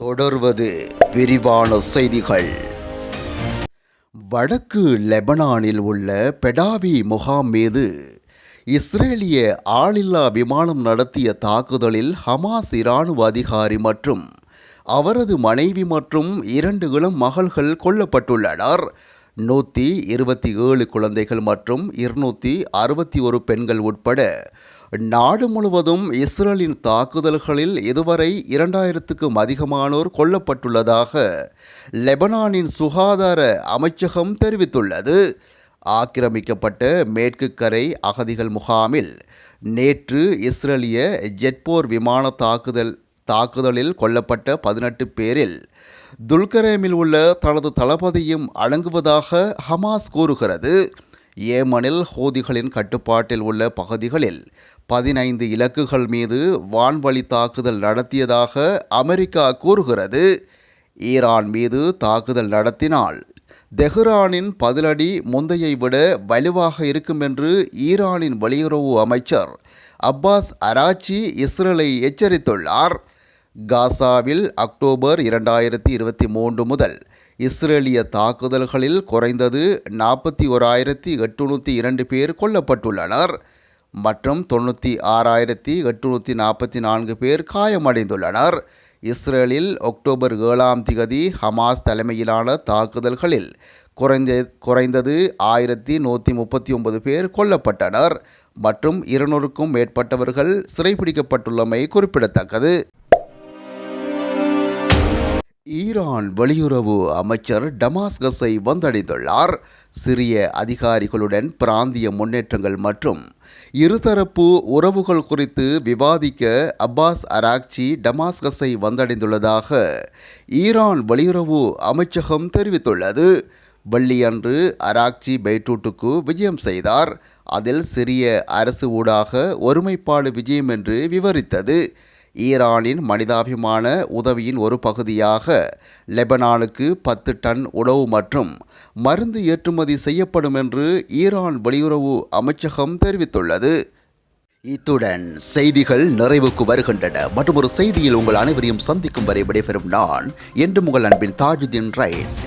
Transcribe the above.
தொடர்வது விரிவான செய்திகள். வடக்கு லெபனானில் உள்ள பெடாவி முகாம் மீது இஸ்ரேலிய ஆளில்லா விமானம் நடத்திய தாக்குதலில் ஹமாஸ் இராணுவ அதிகாரி மற்றும் அவரது மனைவி மற்றும் இரண்டு இளம் மகள்கள் கொல்லப்பட்டுள்ளனர். நூற்றி இருபத்தி ஏழு குழந்தைகள் மற்றும் இருநூற்றி அறுபத்தி ஒரு பெண்கள் உட்பட நாடு முழுவதும் இஸ்ரேலின் தாக்குதல்களில் இதுவரை இரண்டாயிரத்துக்கும் அதிகமானோர் கொல்லப்பட்டுள்ளதாக லெபனானின் சுகாதார அமைச்சகம் தெரிவித்துள்ளது. ஆக்கிரமிக்கப்பட்ட மேற்கு கரை அகதிகள் முகாமில் நேற்று இஸ்ரேலிய ஜெட்போர் விமான தாக்குதல் தாக்குதலில் கொல்லப்பட்ட பதினெட்டு பேரில் துல்கரேமில் உள்ள தனது தளபதியும் அடங்குவதாக ஹமாஸ் கூறுகிறது. ஏமனில் ஹூதிகளின் கட்டுப்பாட்டில் உள்ள பகுதிகளில் பதினைந்து இலக்குகள் மீது வான்வழி தாக்குதல் நடத்தியதாக அமெரிக்கா கூறுகிறது. ஈரான் மீது தாக்குதல் நடத்தினால் தெஹ்ரானின் பதிலடி முந்தையை விட வலுவாக இருக்கும் என்று ஈரானின் வெளியுறவு அமைச்சர் அப்பாஸ் அராச்சி இஸ்ரேலை எச்சரித்துள்ளார். காசாவில் அக்டோபர் இரண்டாயிரத்தி இருபத்தி மூன்று முதல் இஸ்ரேலிய தாக்குதல்களில் குறைந்தது நாற்பத்தி ஓராயிரத்தி எட்டுநூற்றி இரண்டு பேர் கொல்லப்பட்டுள்ளனர் மற்றும் தொண்ணூற்றி ஆறாயிரத்தி எட்டுநூற்றி நாற்பத்தி நான்கு பேர் காயமடைந்துள்ளனர். இஸ்ரேலில் அக்டோபர் ஏழாம் திகதி ஹமாஸ் தலைமையிலான தாக்குதல்களில் குறைந்த குறைந்தது ஆயிரத்தி நூற்றி முப்பத்தி ஒன்பது பேர் கொல்லப்பட்டனர் மற்றும் இருநூறுக்கும் மேற்பட்டவர்கள் சிறைபிடிக்கப்பட்டுள்ளமை குறிப்பிடத்தக்கது. ஈரான் வெளியுறவு அமைச்சர் டமாஸ்கஸை வந்தடைந்துள்ளார். சிறிய அதிகாரிகளுடன் பிராந்திய முன்னேற்றங்கள் மற்றும் இருதரப்பு உறவுகள் குறித்து விவாதிக்க அப்பாஸ் அராக்சி டமாஸ்கஸை வந்தடைந்துள்ளதாக ஈரான் வெளியுறவு அமைச்சகம் தெரிவித்துள்ளது. வெள்ளியன்று அராக்சி பெய்டூட்டுக்கு விஜயம் செய்தார். அதில் சிறிய அரசு ஊடாக ஒருமைப்பாடு விஜயம் என்று விவரித்தது. ஈரானின் மனிதாபிமான உதவியின் ஒரு பகுதியாக லெபனானுக்கு பத்து டன் உணவு மற்றும் மருந்து ஏற்றுமதி செய்யப்படும் என்று ஈரான் வெளியுறவு அமைச்சகம் தெரிவித்துள்ளது. இத்துடன் செய்திகள் நிறைவுக்கு வருகின்றன. மற்றும் ஒரு செய்தியில் உங்கள் அனைவரையும் சந்திக்கும் வரை விடைபெறும் நான் என்று உங்கள் அன்பின் தாஜுதீன் ரைஸ்.